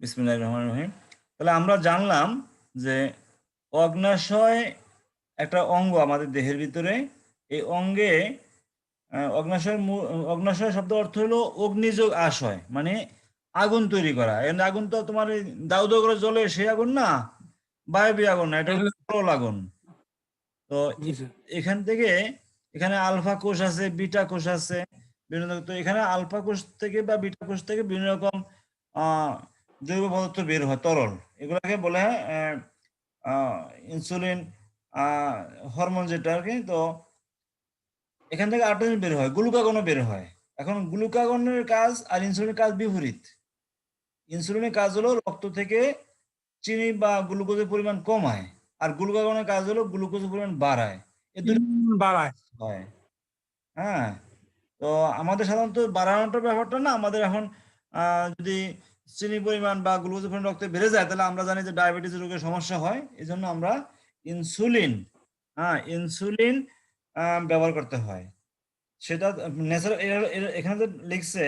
বিসমিল্লাহ রহমান রহিম। তাহলে আমরা জানলাম যে অগ্নাশয় একটা অঙ্গ আমাদের দেহের ভিতরে। এই অঙ্গে অগ্নাশয় অগ্নাশয় শব্দ অর্থ হলো অগ্নিযোগ আশয় মানে আগুন তৈরি করা। এর আগুন তো তোমার দাউ দাউ করে জ্বলে সেই আগুন না বায়বীয় আগুন না এটা হলো তরল আগুন। তো এখান থেকে এখানে আলফা কোষ আছে বিটা কোষ আছে বিভিন্ন তো এখানে আলফা কোষ থেকে বা বিটা কোষ থেকে বিভিন্ন রকম আহ, জৈব পদার্থ বের হয় তরল এগুলাকে বলে হয় ইনসুলিন হরমোন যেটা আর কি তো এখান থেকে আরেকটা বের হয় গ্লুকাগনও বের হয়। এখন গ্লুকাগনের কাজ আর ইনসুলিনের কাজ বিপরীত। ইনসুলিনের কাজ হলো রক্ত থেকে চিনি বা গ্লুকোজের পরিমাণ কমায় আর গ্লুকাগনের কাজ হলো গ্লুকোজের পরিমাণ বাড়ায়। দুটো বাড়ায়। হয়। হ্যাঁ তো আমাদের সাধারণত বাড়ানোটার ব্যাপারটা না আমাদের এখন আহ, যদি চিনি পরিমাণ বা গ্লুকোজের পরিমাণ রক্তে বেড়ে যায় তাহলে আমরা জানি যে ডায়াবেটিস রোগের সমস্যা হয় এই জন্য আমরা ইনসুলিন হ্যাঁ ইনসুলিন ব্যবহার করতে হয়। সেটা ন্যাচারাল এখানে যে লিখছে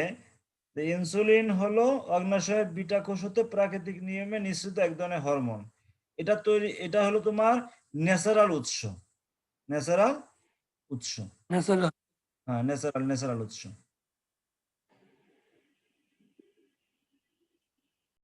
ইনসুলিন হলো অগ্নাশয় বিটা কোষ হতে প্রাকৃতিক নিয়মে নিঃসৃত এক ধরনের হরমোন। এটা তৈরি এটা হলো তোমার ন্যাচারাল উৎস। ন্যাচারাল উৎস। স্যার হ্যাঁ ন্যাচারাল ন্যাচারাল উৎস।